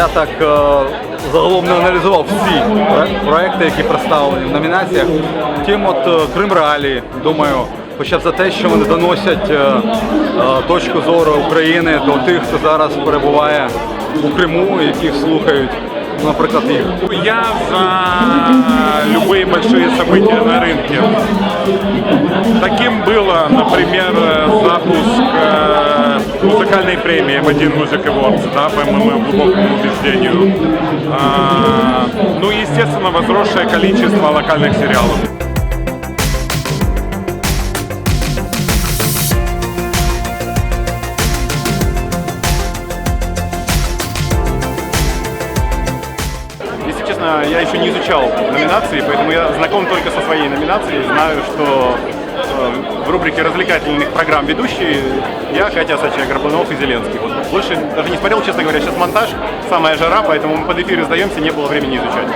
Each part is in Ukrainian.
Iată că загалом не аналізував всі проекти, які представлені в номінаціях. Втім, от е, Крим Реалії, думаю, хоча б за те, що вони доносять е, е, точку зору України до тих, хто зараз перебуває у Криму, яких слухають, наприклад, їх. Я за любые большие события на рынке. Таким было, например, запуск э, музыкальной премии M1 Music Awards, да, по моему глубокому убеждению. А, ну и, естественно, возросшее количество локальных сериалов. я еще не изучал номинации, поэтому я знаком только со своей номинацией. Знаю, что э, в рубрике развлекательных программ ведущие я, Катя Сача, Горбунов и Зеленский. Вот больше даже не смотрел, честно говоря, сейчас монтаж, самая жара, поэтому мы под эфир сдаемся, не было времени изучать.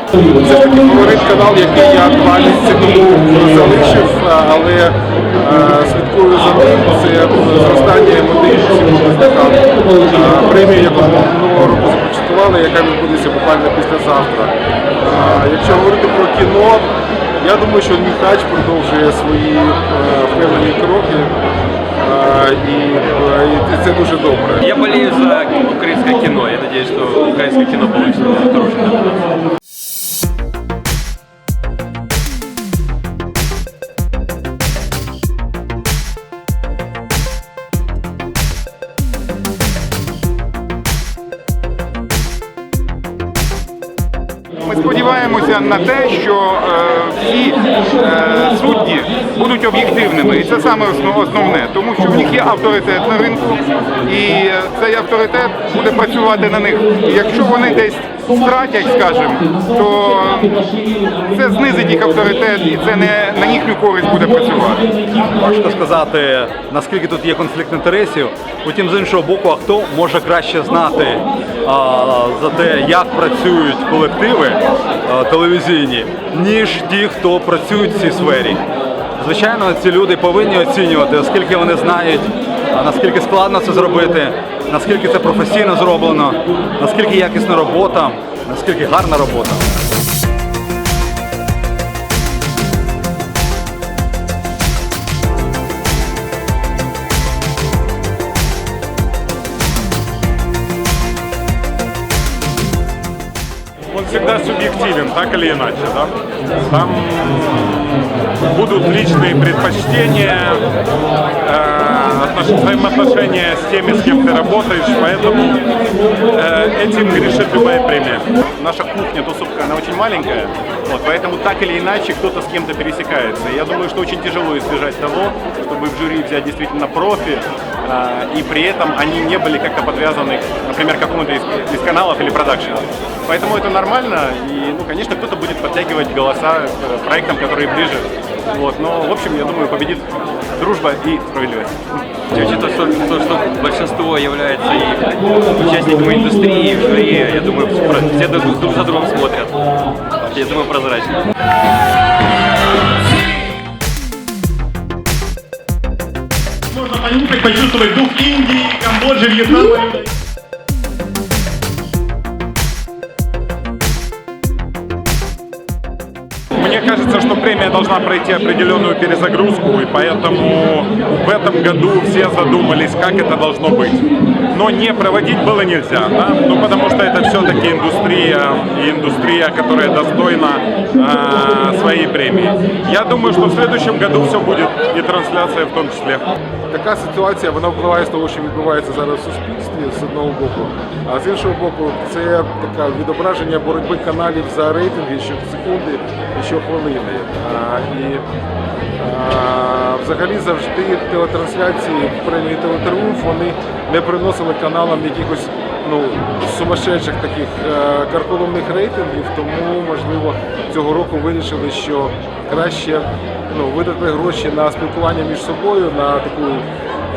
Це ж таки фаворит канал, який я два місяці тому залишив, а, але е, слідкую за ним. Це зростання мотивів така е, премія, яку минулого року започаткували, яка відбудеться буквально післязавтра. Якщо говорити про кіно, я думаю, що Міхач продовжує свої е, впевнені кроки. І, е, і це дуже добре. Я болею за українське кіно. Я сподіваюся, що українське кіно получит дуже номинацию. Ми сподіваємося на те, що е, всі е, судді будуть об'єктивними, і це саме основ- основне, тому що в них є авторитет на ринку, і е, цей авторитет буде працювати на них. Якщо вони десь втратять, скажімо, то це знизить їх авторитет, і це не на їхню користь буде працювати. Важко сказати, наскільки тут є конфлікт інтересів. Утім, з іншого боку, а хто може краще знати а, за те, як працюють колективи а, телевізійні, ніж ті, хто працюють в цій сфері. Звичайно, ці люди повинні оцінювати, оскільки вони знають, наскільки складно це зробити, наскільки це професійно зроблено, наскільки якісна робота, наскільки гарна робота. он всегда субъективен, так или иначе, да? Там будут личные предпочтения, э, отнош- взаимоотношения с теми, с кем ты работаешь, поэтому э, этим грешит любая премия. Наша кухня тусовка, она очень маленькая, вот, поэтому так или иначе кто-то с кем-то пересекается. Я думаю, что очень тяжело избежать того, чтобы в жюри взять действительно профи, а, и при этом они не были как-то подвязаны, например, к какому-то из, из каналов или продакшена. Поэтому это нормально, и, ну, конечно, кто-то будет подтягивать голоса к проектам, которые ближе. Вот, но, в общем, я думаю, победит дружба и справедливость. Учитывая, что, то, что большинство является и участниками индустрии, в жюри, я думаю, все друг за другом смотрят. Я думаю, прозрачно. Можно понюхать, почувствовать дух Индии, Камбоджи, Вьетнама. премия должна пройти определенную перезагрузку, и поэтому в этом году все задумались, как это должно быть. Но не проводить было нельзя, да? ну, потому что это все-таки индустрия, и индустрия, которая достойна э, своей премии. Я думаю, что в следующем году все будет, и трансляция в том числе. Така ситуація вона впливає з того, що відбувається зараз в суспільстві з одного боку, а з іншого боку, це таке відображення боротьби каналів за рейтинги щосекунди і щохвилини. А, І а, взагалі завжди телетрансляції премії Телетриумф вони не приносили каналам якихось ну, сумасшедших таких е, карколомних рейтингів, тому можливо цього року вирішили, що краще ну, видати гроші на спілкування між собою, на таку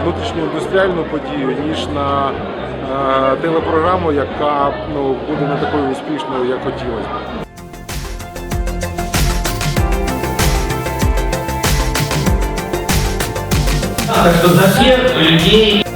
внутрішню індустріальну подію, ніж на е, телепрограму, яка ну, буде не такою успішною, як хотілося б. Так что за людей